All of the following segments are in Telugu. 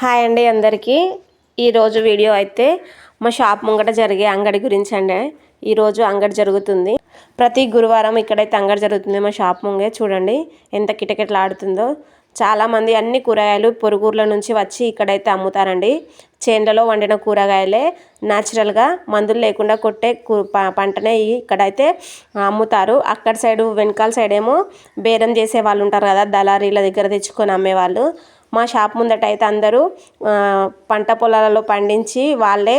హాయ్ అండి అందరికీ. ఈరోజు వీడియో అయితే మా షాప్ ముంగట జరిగే అంగడి గురించి అండి. ఈరోజు అంగడి జరుగుతుంది. ప్రతి గురువారం ఇక్కడైతే అంగడి జరుగుతుంది మా షాప్ ముంగే. చూడండి ఎంత కిటకిటలాడుతుందో. చాలామంది అన్ని కూరగాయలు పొరుగుర్ల నుంచి వచ్చి ఇక్కడైతే అమ్ముతారండి. చేన్లలో వండిన కూరగాయలే న్యాచురల్గా మందులు లేకుండా కొట్టే పంటనే ఇక్కడైతే అమ్ముతారు. అక్కడ సైడు వెనకాల సైడ్ ఏమో బేరం చేసే వాళ్ళు ఉంటారు కదా దళారీల దగ్గర తెచ్చుకొని అమ్మేవాళ్ళు. మా షాప్ ముందట అయితే అందరూ పంట పొలాలలో పండించి వాళ్ళే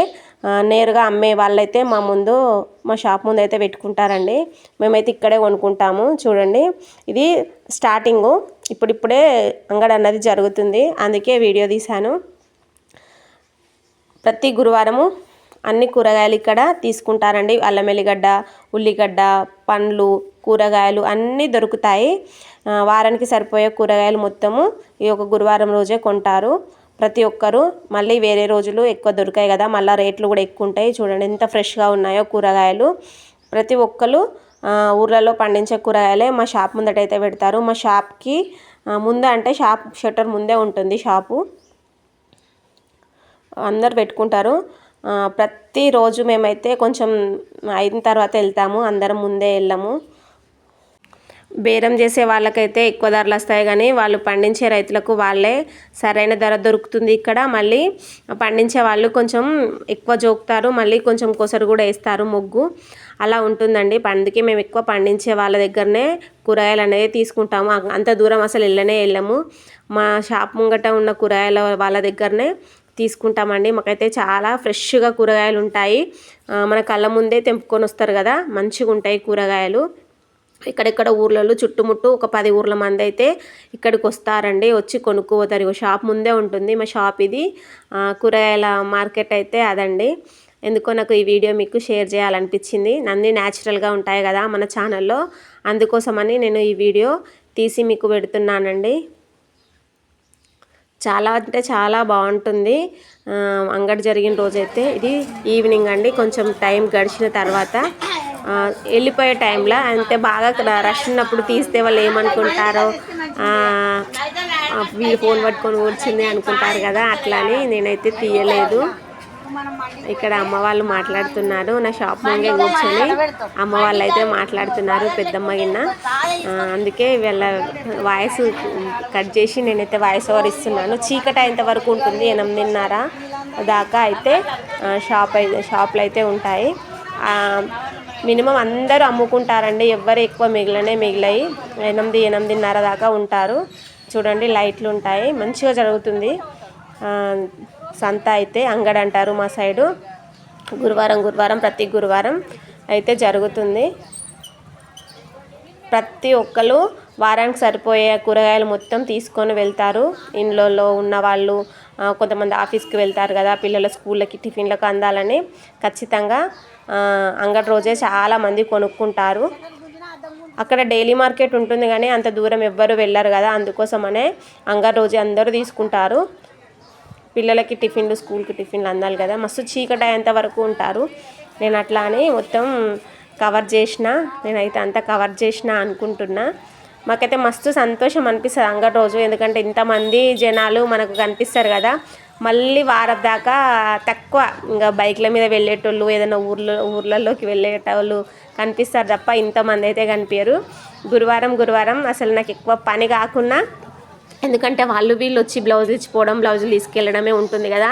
నేరుగా అమ్మే వాళ్ళైతే మా ముందు మా షాప్ ముందు అయితే పెట్టుకుంటారండి. మేమైతే ఇక్కడే కొనుక్కుంటాము చూడండి. ఇది స్టార్టింగు. ఇప్పుడిప్పుడే అంగడి అన్నది జరుగుతుంది. అందుకే వీడియో తీశాను. ప్రతి గురువారము అన్ని కూరగాయలు ఇక్కడ తీసుకుంటారండి. అల్లం ఎల్లిగడ్డ ఉల్లిగడ్డ పండ్లు కూరగాయలు అన్నీ దొరుకుతాయి. వారానికి సరిపోయే కూరగాయలు మొత్తము ఈ ఒక గురువారం రోజే కొంటారు. ప్రతి ఒక్కరు మళ్ళీ వేరే రోజులు ఎక్కువ దొరికాయి కదా. మళ్ళీ రేట్లు కూడా ఎక్కువ ఉంటాయి. చూడండి ఎంత ఫ్రెష్గా ఉన్నాయో కూరగాయలు. ప్రతి ఒక్కరు ఊర్లలో పండించే కూరగాయలే మా షాప్ ముందటైతే పెడతారు. మా షాప్కి ముందే అంటే షాప్ షట్టర్ ముందే ఉంటుంది షాపు. అందరు పెట్టుకుంటారు. ప్రతిరోజు మేమైతే కొంచెం అయిన తర్వాత వెళ్తాము అందరం ముందే వెళ్ళము. బేరం చేసే వాళ్ళకైతే ఎక్కువ ధరలు వస్తాయి కానీ వాళ్ళు పండించే రైతులకు వాళ్ళే సరైన ధర దొరుకుతుంది ఇక్కడ. మళ్ళీ పండించే వాళ్ళు కొంచెం ఎక్కువ జోకుతారు మళ్ళీ కొంచెం కొసరు కూడా వేస్తారు మొగ్గు. అలా ఉంటుందండి. అందుకే మేము ఎక్కువ పండించే వాళ్ళ దగ్గరనే కూరగాయలు అనేది తీసుకుంటాము. అంత దూరం అసలు వెళ్ళనే వెళ్ళము. మా షాప్ ముంగట ఉన్న కూరగాయల వాళ్ళ దగ్గరనే తీసుకుంటామండి. మాకైతే చాలా ఫ్రెష్గా కూరగాయలు ఉంటాయి. మన కళ్ళ ముందే తెంపుకొని వస్తారు కదా మంచిగా ఉంటాయి కూరగాయలు. ఇక్కడెక్కడ ఊర్లలో చుట్టుముట్టు ఒక పది ఊర్ల మంది అయితే ఇక్కడికి వస్తారండి. వచ్చి కొనుక్కోతారు. షాప్ ముందే ఉంటుంది మా షాప్ ఇది. కూరగాయల మార్కెట్ అయితే అదండి. ఎందుకో నాకు ఈ వీడియో మీకు షేర్ చేయాలనిపించింది. అన్నీ న్యాచురల్గా ఉంటాయి కదా మన ఛానల్లో. అందుకోసమని నేను ఈ వీడియో తీసి మీకు పెడుతున్నానండి. చాలా అంటే చాలా బాగుంటుంది. అంగడి జరిగిన రోజైతే ఇది ఈవినింగ్ అండి. కొంచెం టైం గడిచిన తర్వాత వెళ్ళిపోయే టైంలో. అంతే బాగా రష్ ఉన్నప్పుడు తీస్తే వాళ్ళు ఏమనుకుంటారో వీళ్ళు ఫోన్ పట్టుకొని వచ్చింది అనుకుంటారు కదా. అట్లా అని నేనైతే తీయలేదు. ఇక్కడ అమ్మ వాళ్ళు మాట్లాడుతున్నారు. నా షాప్ ముందే కూర్చొని అమ్మ వాళ్ళు అయితే మాట్లాడుతున్నారు పెద్దమ్మ గిన్న. అందుకే వీళ్ళ వాయిస్ కట్ చేసి నేనైతే వాయిస్ ఓవర్ ఇస్తున్నాను. చీకటి అయ్యేంత వరకు ఉంటుంది. ఎనిమిదిన్నర దాకా అయితే షాప్ అయితే షాప్లు అయితే ఉంటాయి. మినిమం అందరూ అమ్ముకుంటారండి. ఎవ్వరు ఎక్కువ మిగిలనే మిగిలాయి. ఎనిమిది ఎనిమిదిన్నర దాకా ఉంటారు. చూడండి లైట్లు ఉంటాయి. మంచిగా జరుగుతుంది. సంత అయితే అంగడి అంటారు మా సైడు. గురువారం గురువారం ప్రతి గురువారం అయితే జరుగుతుంది. ప్రతి ఒక్కరు వారానికి సరిపోయే కూరగాయలు మొత్తం తీసుకొని వెళ్తారు. ఇండ్లలో ఉన్న వాళ్ళు కొంతమంది ఆఫీస్కి వెళ్తారు కదా పిల్లల స్కూళ్ళకి టిఫిన్లకు అందాలని ఖచ్చితంగా అంగడి రోజే చాలామంది కొనుక్కుంటారు. అక్కడ డైలీ మార్కెట్ ఉంటుంది కానీ అంత దూరం ఎవ్వరు వెళ్ళరు కదా అందుకోసమనే అంగడి రోజే అందరూ తీసుకుంటారు. పిల్లలకి టిఫిన్లు స్కూల్కి టిఫిన్లు అందాలి కదా. మస్తు చీకటి అయ్యేంత వరకు ఉంటారు. నేను అట్లా అని మొత్తం కవర్ చేసిన నేనైతే అంతా కవర్ చేసిన అనుకుంటున్నా. మాకైతే మస్తు సంతోషం అనిపిస్తుంది అంగటి రోజు. ఎందుకంటే ఇంతమంది జనాలు మనకు కనిపిస్తారు కదా. మళ్ళీ వారం దాకా తక్కువ. ఇంకా బైక్ల మీద వెళ్ళేటోళ్ళు ఏదైనా ఊర్లో ఊర్లలోకి వెళ్ళేటోళ్ళు కనిపిస్తారు తప్ప ఇంతమంది అయితే కనిపించరు గురువారం గురువారం అసలు నాకు ఎక్కువ పని కాకుండా ఎందుకంటే వాళ్ళు వీళ్ళు వచ్చి బ్లౌజులు ఇచ్చిపోవడం బ్లౌజులు తీసుకెళ్ళడమే ఉంటుంది కదా.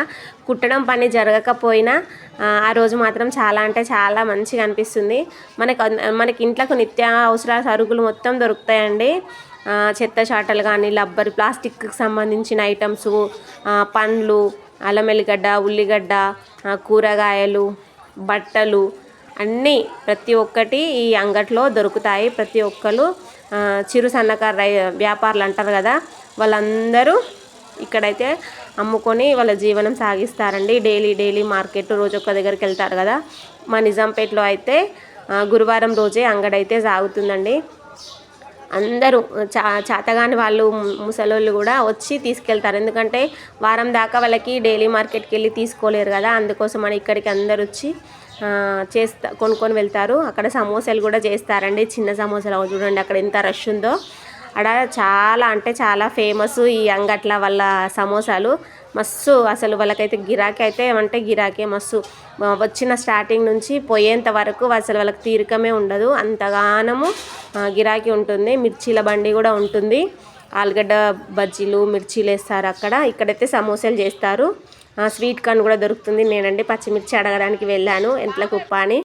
కుట్టడం పని జరగకపోయినా ఆ, రోజు మాత్రం చాలా అంటే చాలా మంచిగా అనిపిస్తుంది. మనకు మనకి ఇంట్లోకి నిత్య అవసరాల సరుకులు మొత్తం దొరుకుతాయండి. చెత్త చాటలు కానీ రబ్బర్ ప్లాస్టిక్కి సంబంధించిన ఐటమ్స్ పండ్లు అల్లం ఎల్లిగడ్డ ఉల్లిగడ్డ కూరగాయలు బట్టలు అన్నీ ప్రతి ఒక్కటి ఈ అంగట్లో దొరుకుతాయి. ప్రతి ఒక్కరు చిరు సన్నకారు రై వ్యాపారులు అంటారు కదా వాళ్ళందరూ ఇక్కడైతే అమ్ముకొని వాళ్ళ జీవనం సాగిస్తారండి. డైలీ డైలీ మార్కెట్ రోజు ఒక్క దగ్గరికి వెళ్తారు కదా. మా నిజాంపేటలో అయితే గురువారం రోజే అంగడి అయితే సాగుతుందండి. అందరూ చా చేతగాని వాళ్ళు ముసలోళ్ళు కూడా వచ్చి తీసుకెళ్తారు. ఎందుకంటే వారం దాకా వాళ్ళకి డైలీ మార్కెట్కి వెళ్ళి తీసుకోలేరు కదా. అందుకోసం అని ఇక్కడికి అందరు వచ్చి చేస్తా కొనుక్కొని వెళ్తారు. అక్కడ సమోసాలు కూడా చేస్తారండి. చిన్న సమోసాలు. చూడండి అక్కడ ఎంత రష్ ఉందో. అక్కడ చాలా అంటే చాలా ఫేమస్ ఈ అంగట్ల వాళ్ళ సమోసాలు. మస్తు అసలు వాళ్ళకైతే గిరాకీ అయితే ఏమంటే గిరాకీ మస్తు. వచ్చిన స్టార్టింగ్ నుంచి పోయేంత వరకు అసలు వాళ్ళకి తీరికమే ఉండదు. అంతగానము గిరాకీ ఉంటుంది. మిర్చీల బండి కూడా ఉంటుంది. ఆలుగడ్డ బజ్జీలు మిర్చీలు వేస్తారు అక్కడ. ఇక్కడైతే సమోసాలు చేస్తారు. స్వీట్ కార్న్ కూడా దొరుకుతుంది. నేనండి పచ్చిమిర్చి అడగడానికి వెళ్ళాను. ఎంట్ల కుప్ప అని.